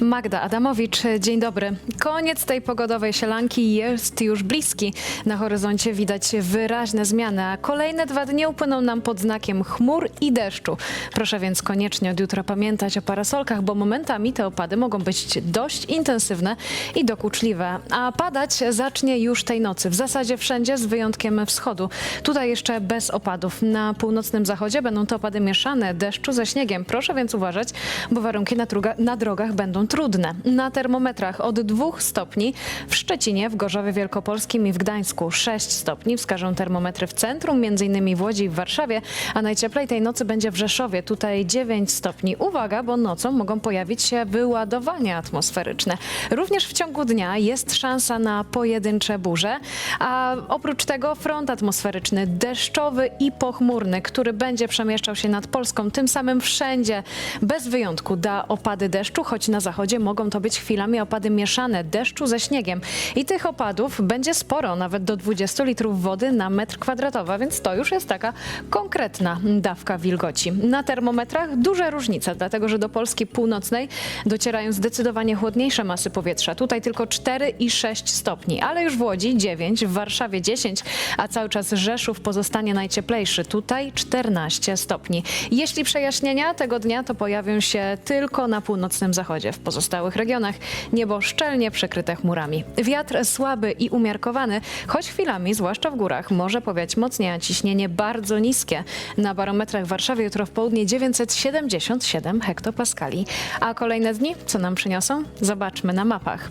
Magda Adamowicz, dzień dobry. Koniec tej pogodowej sielanki jest już bliski. Na horyzoncie widać wyraźne zmiany, a kolejne dwa dni upłyną nam pod znakiem chmur i deszczu. Proszę więc koniecznie od jutra pamiętać o parasolkach, bo momentami te opady mogą być dość intensywne i dokuczliwe. A padać zacznie już tej nocy. W zasadzie wszędzie z wyjątkiem wschodu. Tutaj jeszcze bez opadów. Na północnym zachodzie będą to opady mieszane deszczu ze śniegiem. Proszę więc uważać, bo warunki na, na drogach będą trudne. Na termometrach od 2 stopni w Szczecinie, w Gorzowie Wielkopolskim i w Gdańsku 6 stopni. Wskażą termometry w centrum, m.in. w Łodzi i w Warszawie, a najcieplej tej nocy będzie w Rzeszowie. Tutaj 9 stopni. Uwaga, bo nocą mogą pojawić się wyładowania atmosferyczne. Również w ciągu dnia jest szansa na pojedyncze burze, a oprócz tego front atmosferyczny deszczowy i pochmurny, który będzie przemieszczał się nad Polską, tym samym wszędzie bez wyjątku da opady deszczu, choć na zachodzie mogą to być chwilami opady mieszane deszczu ze śniegiem. I tych opadów będzie sporo, nawet do 20 litrów wody na metr kwadratowy, więc to już jest taka konkretna dawka wilgoci. Na termometrach duże różnice, dlatego że do Polski północnej docierają zdecydowanie chłodniejsze masy powietrza. Tutaj tylko 4 i 6 stopni, ale już w Łodzi 9, w Warszawie 10, a cały czas Rzeszów pozostanie najcieplejszy. Tutaj 14 stopni. Jeśli przejaśnienia tego dnia, to pojawią się tylko na północnym zachodzie. Pozostałych regionach niebo szczelnie przykryte chmurami. Wiatr słaby i umiarkowany, choć chwilami, zwłaszcza w górach, może powiać mocniej, a ciśnienie bardzo niskie. Na barometrach w Warszawie jutro w południe 977 hektopaskali. A kolejne dni, co nam przyniosą? Zobaczmy na mapach.